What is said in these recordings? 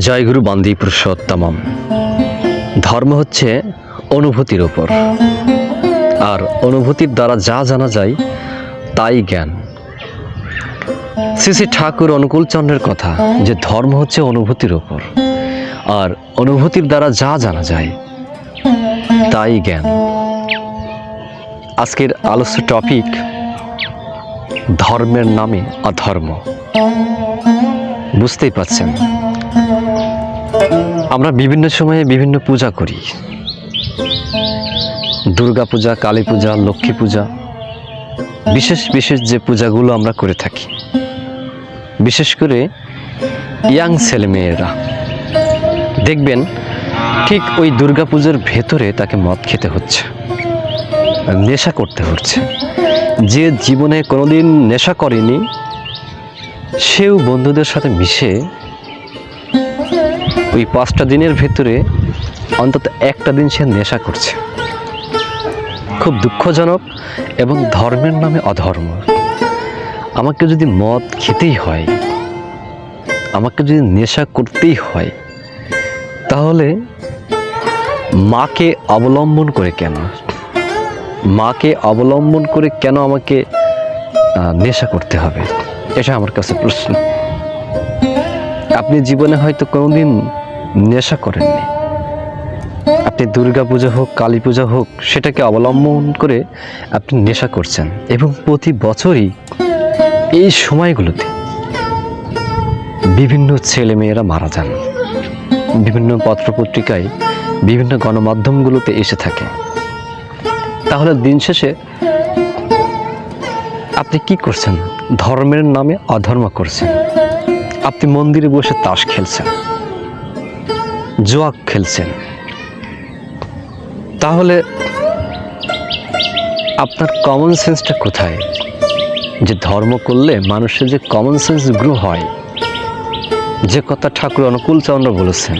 জয়গুরু বান্দি পুরুষোত্তমম ধর্ম হচ্ছে অনুভূতির ওপর আর অনুভূতির দ্বারা যা জানা যায়, তাই জ্ঞান। শ্রী শ্রী ঠাকুর অনুকূলচন্দ্রের কথা, যে ধর্ম হচ্ছে অনুভূতির ওপর আর অনুভূতির দ্বারা যা জানা যায়, তাই জ্ঞান। আজকের আলোচ্য টপিক, ধর্মের নামে অধর্ম। বুঝতেই পারছেন? আমরা বিভিন্ন সময়ে বিভিন্ন পূজা করি। দুর্গা পূজা, কালী পূজা, লক্ষ্মী পূজা, বিশেষ বিশেষ যে পূজাগুলো আমরা করে থাকি। বিশেষ করে ইয়াং ছেলেমেয়েরা। দেখবেন, ঠিক ওই দুর্গা পূজার ভেতরে তাকে মদ খেতে হচ্ছে, নেশা করতে হচ্ছে। যে জীবনে কোনোদিন নেশা করেনি, সেও বন্ধুদের সাথে মিশে ওই পাঁচটা দিনের ভেতরে অন্তত একটা দিন সে নেশা করছে। খুব দুঃখজনক এবং ধর্মের নামে অধর্ম। আমাকে যদি মদ খেতেই হয়, আমাকে যদি নেশা করতেই হয়, তাহলে মাকে অবলম্বন করে কেন? মাকে অবলম্বন করে কেন আমাকে নেশা করতে হবে? এটা আমার কাছে প্রশ্ন। আপনি জীবনে হয়তো কোনোদিন নেশা করেননি। আপনি দুর্গা পূজা হোক, কালী পূজা হোক, সেটাকে অবলম্বন করে আপনি নেশা করছেন। এবং প্রতি বছরই এই সময়গুলোতে বিভিন্ন ছেলে মেয়েরা মারা যান। বিভিন্ন পত্রপত্রিকায় বিভিন্ন গণমাধ্যমগুলোতে এসে থাকে। তাহলে দিন শেষে আপনি কি করছেন? ধর্মের নামে অধর্ম করছেন। আপনি মন্দিরে বসে তাস খেলছেন। জোয়া খেলছেন। তাহলে আপনার কমন সেন্সটা কোথায়? যে ধর্ম করলে মানুষের যে কমন সেন্স গ্রো হয়, যে কথা ঠাকুর অনুকূল চন্দ্র বলেছেন,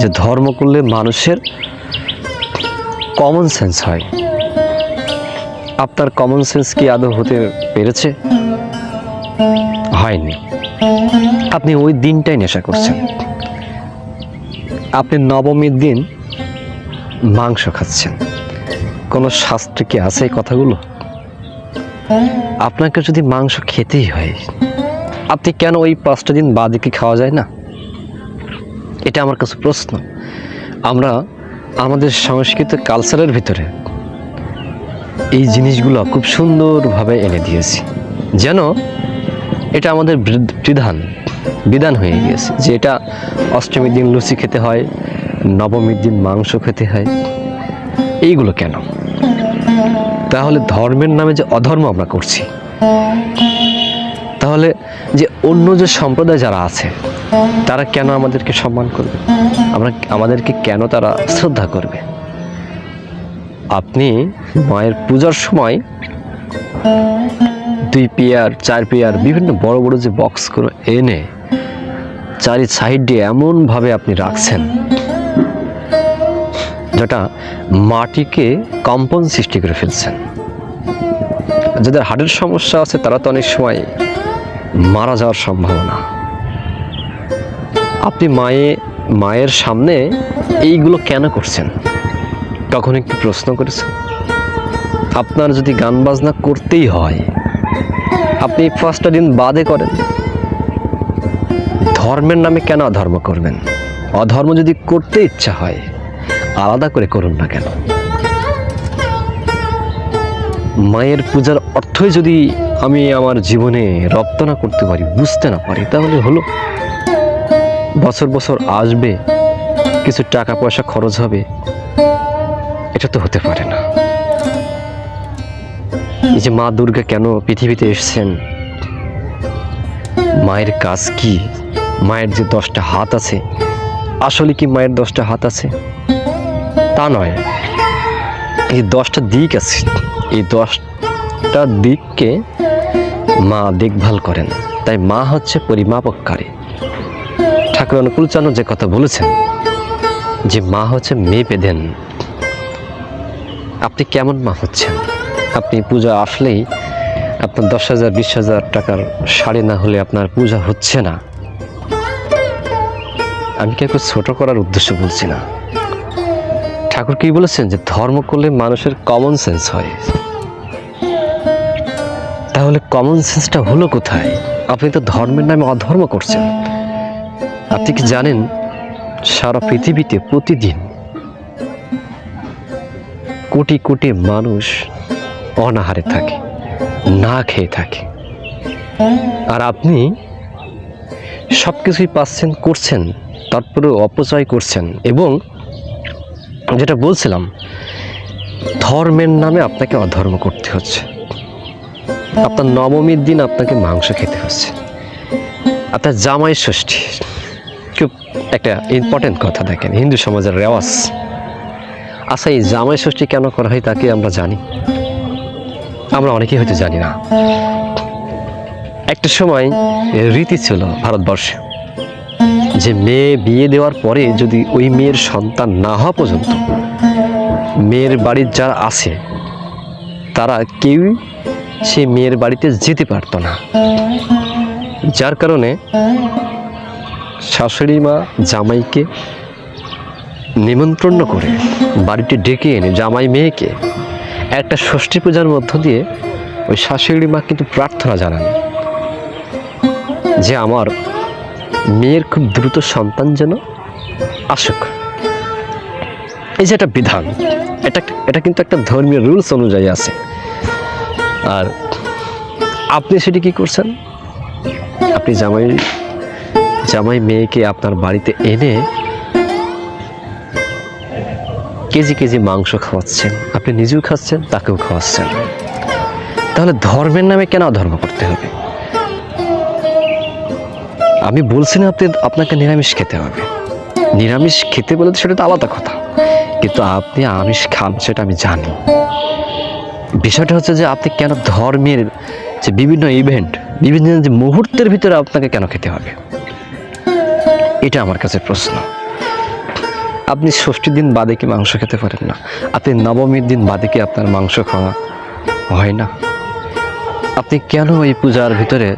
যে ধর্ম করলে মানুষের কমন সেন্স হয়। আপনার কমন সেন্স কি আদৌ হতে পেরেছে? হয়নি। আপনি ওই দিনটাই নেশা করছেন। আপনি নবমীর দিন মাংস খাচ্ছেন। কোনো শাস্ত্রে কি আছে এই কথাগুলো? আপনাকে যদি মাংস খেতেই হয়, আপনি কেন ওই পাঁচটা দিন বাদে কি খাওয়া যায় না? এটা আমার কাছে প্রশ্ন। আমরা আমাদের সংস্কৃত কালচারের ভিতরে এই জিনিসগুলো খুব সুন্দরভাবে এনে দিয়েছি। যেন এটা আমাদের বিধান। বিধান হয়ে গিয়েছে যে এটা অষ্টমীর দিন লুচি খেতে হয়, নবমীর দিন মাংস খেতে হয়। এইগুলো কেন? তাহলে ধর্মের নামে যে অধর্ম আমরা করছি, তাহলে যে অন্য যে সম্প্রদায় যারা আছে, তারা কেন আমাদেরকে সম্মান করবে? আমরা আমাদেরকে কেন তারা শ্রদ্ধা করবে? আপনি মায়ের পূজার সময় দুই পেয়ার, চার পেয়ার, বিভিন্ন বড় বড় যে বক্সগুলো এনে চারি সাইড দিয়ে এমনভাবে আপনি রাখছেন যেটা মাটিকে কম্পন সৃষ্টি করে ফেলছেন। যাদের হার্টের সমস্যা আছে, তারা তো অনেক সময় মারা যাওয়ার সম্ভাবনা। আপনি মায়ে, মায়ের সামনে এইগুলো কেন করছেন? তখন একটু প্রশ্ন করেছেন। আপনার যদি গান বাজনা করতেই হয় আপনি পাঁচটা দিন বাদে করেন। ধর্মের নামে কেন অধর্ম করবেন? অধর্ম যদি করতে ইচ্ছা হয়, আলাদা করে করুন না কেন? মায়ের পূজার অর্থই যদি আমি আমার জীবনে রপ্ত না করতে পারি, বুঝতে না পারি, তাহলে হলো। বছর বছর আসবে, কিছু টাকা পয়সা খরচ হবে, এটা তো হতে পারে না। এই যে মা দুর্গা কেন পৃথিবীতে এসেছেন? মায়ের কাজ কি? মায়ের যে দশটা হাত আছে, আসলে কি মায়ের দশটা হাত আছে? তা নয়। এই দশটা দিক আছে। এই দশটা দিককে মা দেখভাল করেন। তাই মা হচ্ছে পরিমাপককারী। ঠাকুর অনুকূল চানু যে কথা বলেছেন, যে মা হচ্ছে মেপে দেন। আপনি কেমন মা হচ্ছেন? আপনি পূজা আসলেই আপনার দশ হাজার, বিশ হাজার টাকার শাড়ি না হলে আপনার পূজা হচ্ছে না। আমি কাউকে ছোট করার উদ্দেশ্য বলছি না? ঠাকুর কি বলেছেন যে ধর্ম করলে মানুষের কমন সেন্স হয়? তাহলে কমন সেন্সটা হলো কোথায়? আপনি তো ধর্মের নামে অধর্ম করছেন। আপনি কি জানেন সারা পৃথিবীতে প্রতিদিন কোটি কোটি মানুষ অনাহারে থাকে, না খেয়ে থাকে। আর আপনি সব কিছুই পাচ্ছেন, করছেন, তারপরেও অপচয় করছেন এবং যেটা বলছিলাম, ধর্মের নামে আপনাকে অধর্ম করতে হচ্ছে। আপনার নবমীর দিন আপনাকে মাংস খেতে হচ্ছে। আপনার জামাই ষষ্ঠী, খুব একটা ইম্পর্টেন্ট কথা দেখেন, হিন্দু সমাজের রেওয়াজ। আচ্ছা এই জামাই ষষ্ঠী কেন করা হয় তাকে আমরা জানি? আমরা অনেকেই হয়তো জানি না। একটা সময় রীতি ছিল ভারতবর্ষে, যে মেয়ে বিয়ে দেওয়ার পরে যদি ওই মেয়ের সন্তান না হওয়া পর্যন্ত মেয়ের বাড়ির যারা আছে, তারা কেউই সে মেয়ের বাড়িতে যেতে পারতো না। যার কারণে শাশুড়ি মা জামাইকে নিমন্ত্রণ করে বাড়িতে ডেকে এনে জামাই মেয়েকে একটা ষষ্ঠী পূজার মধ্য দিয়ে ওই শাশুড়ি মা কিন্তু প্রার্থনা জানান যে আমার মেয়ের খুব দ্রুত সন্তান যেন আসুক। এই যে একটা বিধান, এটা এটা কিন্তু একটা ধর্মীয় রুলস অনুযায়ী আছে। আর আপনি সেটি কি করছেন? আপনি জামাই জামাই মেয়েকে আপনার বাড়িতে এনে কেজি কেজি মাংস খাওয়াচ্ছেন। আপনি নিজেও খাচ্ছেন, তাকেও খাওয়াচ্ছেন। তাহলে ধর্মের নামে কেন ধর্ম করতে হবে? আমি বলছি না আপনি, আপনাকে নিরামিষ খেতে হবে। নিরামিষ খেতে বলে সেটা তো আলাদা কথা। কিন্তু আপনি আমিষ খান, সেটা আমি জানি। বিষয়টা হচ্ছে যে আপনি কেন ধর্মের যে বিভিন্ন ইভেন্ট বিভিন্ন যে মুহূর্তের ভিতরে আপনাকে কেন খেতে হবে? এটা আমার কাছে প্রশ্ন। আপনি ষষ্ঠীর দিন বাদে কি মাংস খেতে পারেন না? আপনি নবমীর দিন বাদে কি আপনার মাংস খাওয়া হয় না? আপনি কেন এই পূজার ভিতরে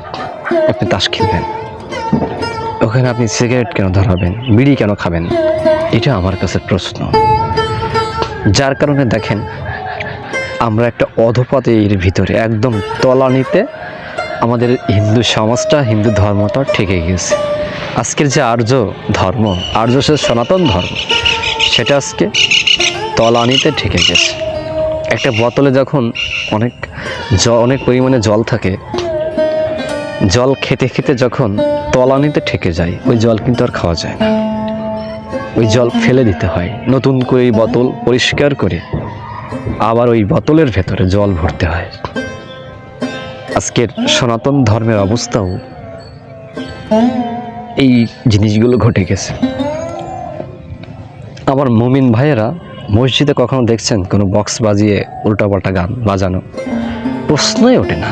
আপনি তাস খেলবেন? ওখানে আপনি সিগারেট কেন ধরাবেন? বিড়ি কেন খাবেন? এটা আমার কাছে প্রশ্ন। যার কারণে দেখেন, আমরা একটা অধপাতে এর ভিতরে একদম তলানিতে আমাদের হিন্দু সমাজটা, হিন্দু ধর্মটা ঠেকে গেছে আজকের যে আর্য ধর্ম, আর্য সে সনাতন ধর্ম, সেটা আজকে তলানিতে ঠেকে গেছে। একটা বোতলে যখন অনেক জ, অনেক পরিমাণে জল থাকে, জল খেতে খেতে যখন তলানিতে ঠেকে যায়, ওই জল কিন্তু আর খাওয়া যায় না। ওই জল ফেলে দিতে হয়, নতুন করে ওই বোতল পরিষ্কার করে আবার ওই বোতলের ভেতরে জল ভরতে হয়। আজকের সনাতন ধর্মের অবস্থাও এই জিনিসগুলো ঘটে গেছে। আমার মুমিন ভাইয়েরা মসজিদে কখনো দেখছেন কোনো বক্স বাজিয়ে উল্টাপাল্টা গান বাজানো? প্রশ্নই ওঠে না।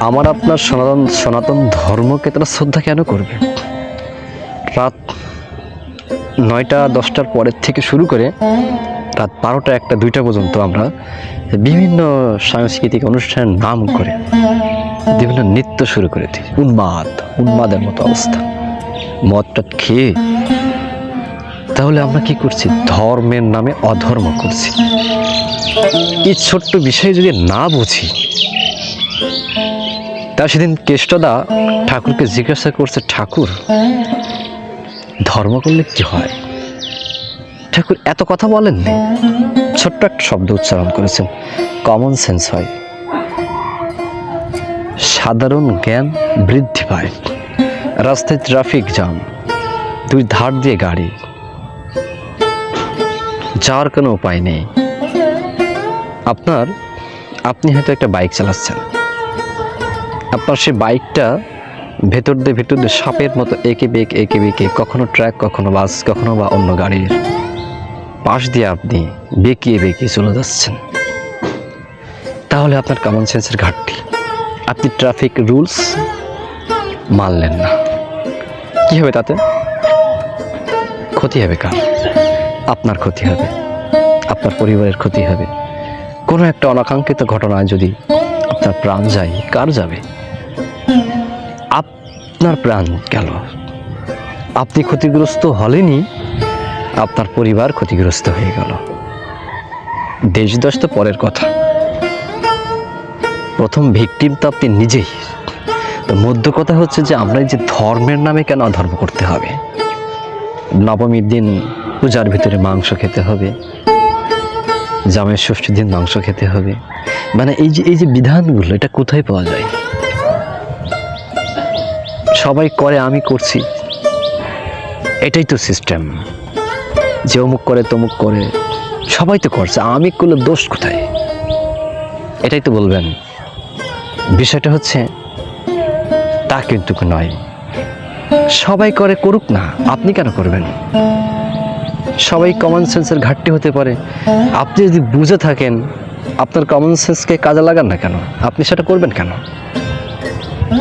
আমার আপনার সনাতন সনাতন ধর্মকে তারা শ্রদ্ধা কেন করবে? রাত নয়টা, দশটার পরের থেকে শুরু করে রাত বারোটা একটা, দুইটা পর্যন্ত আমরা বিভিন্ন সাংস্কৃতিক অনুষ্ঠানের নাম করে বিভিন্ন নৃত্য শুরু করে দিই। উন্মাদ, উন্মাদের মতো অবস্থা। মদটা খেয়ে তাহলে আমরা কি করছি? ধর্মের নামে অধর্ম করছি। এই ছোট্ট বিষয় যদি না বুঝি, তা সেদিন কেষ্টদা ঠাকুরকে জিজ্ঞাসা করছে, ঠাকুর, ধর্ম করলে কি হয়? ঠাকুর এত কথা বলেননি? ছোট্ট একটা শব্দ উচ্চারণ করেছেন। কমন সেন্স হয়। সাধারণ জ্ঞান বৃদ্ধি পায়। রাস্তায় ট্রাফিক জ্যাম দুই ধার দিয়ে গাড়ি। যাওয়ার কোনো উপায় নেই। আপনার, আপনি হয়তো একটা বাইক চালাচ্ছেন। আপনার সেই বাইকটা ভেতর দিয়ে ভেতর দিয়ে সাপের মতো একে বেঁকে একে বেঁকে কখনো ট্র্যাক কখনো বাস কখনো বা অন্য গাড়ির। পাশ দিয়ে আপনি বেঁকিয়ে বেঁকিয়ে চলে যাচ্ছেন। তাহলে আপনার কমন সেন্সের ঘাটতি। আপনি ট্রাফিক রুলস মানলেন না। কি হবে তাতে? ক্ষতি হবে কার? আপনার ক্ষতি হবে। আপনার পরিবারের ক্ষতি হবে। কোনো একটা অনাকাঙ্ক্ষিত ঘটনায় যদি আপনার প্রাণ যায়, কার যাবে? আপনার প্রাণ গেল। আপনি ক্ষতিগ্রস্ত হলেনই আপনার পরিবার ক্ষতিগ্রস্ত হয়ে গেল। দেশ দশ তো পরের কথা। প্রথম ভিকটিম তো আপনি নিজেই। তো মধ্য কথা হচ্ছে যে আমরা যে ধর্মের নামে কেন অধর্ম করতে হবে? নবমীর দিন পূজার ভিতরে মাংস খেতে হবে। জামাই ষষ্ঠীর দিন মাংস খেতে হবে। মানে এই যে এই যে বিধানগুলো, এটা কোথায় পাওয়া যায়? সবাই করে, আমি করছি। এটাই তো সিস্টেম যে অমুক করে, তমুক করে, সবাই তো করছে, আমি করলে দোষ কোথায়? এটাই তো বলবেন। বিষয়টা হচ্ছে, তা কিন্তু নয়। সবাই করে করুক না, আপনি কেন করবেন? সবাই কমন সেন্সের ঘাটতি হতে পারে। আপনি যদি বুঝে থাকেন, আপনার কমন সেন্সকে কাজে লাগান না কেন? আপনি সেটা করবেন কেন?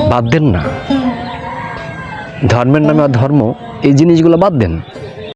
বাদ দেন না। ধর্মের নামে আর ধর্ম এই জিনিসগুলো বাদ দেন।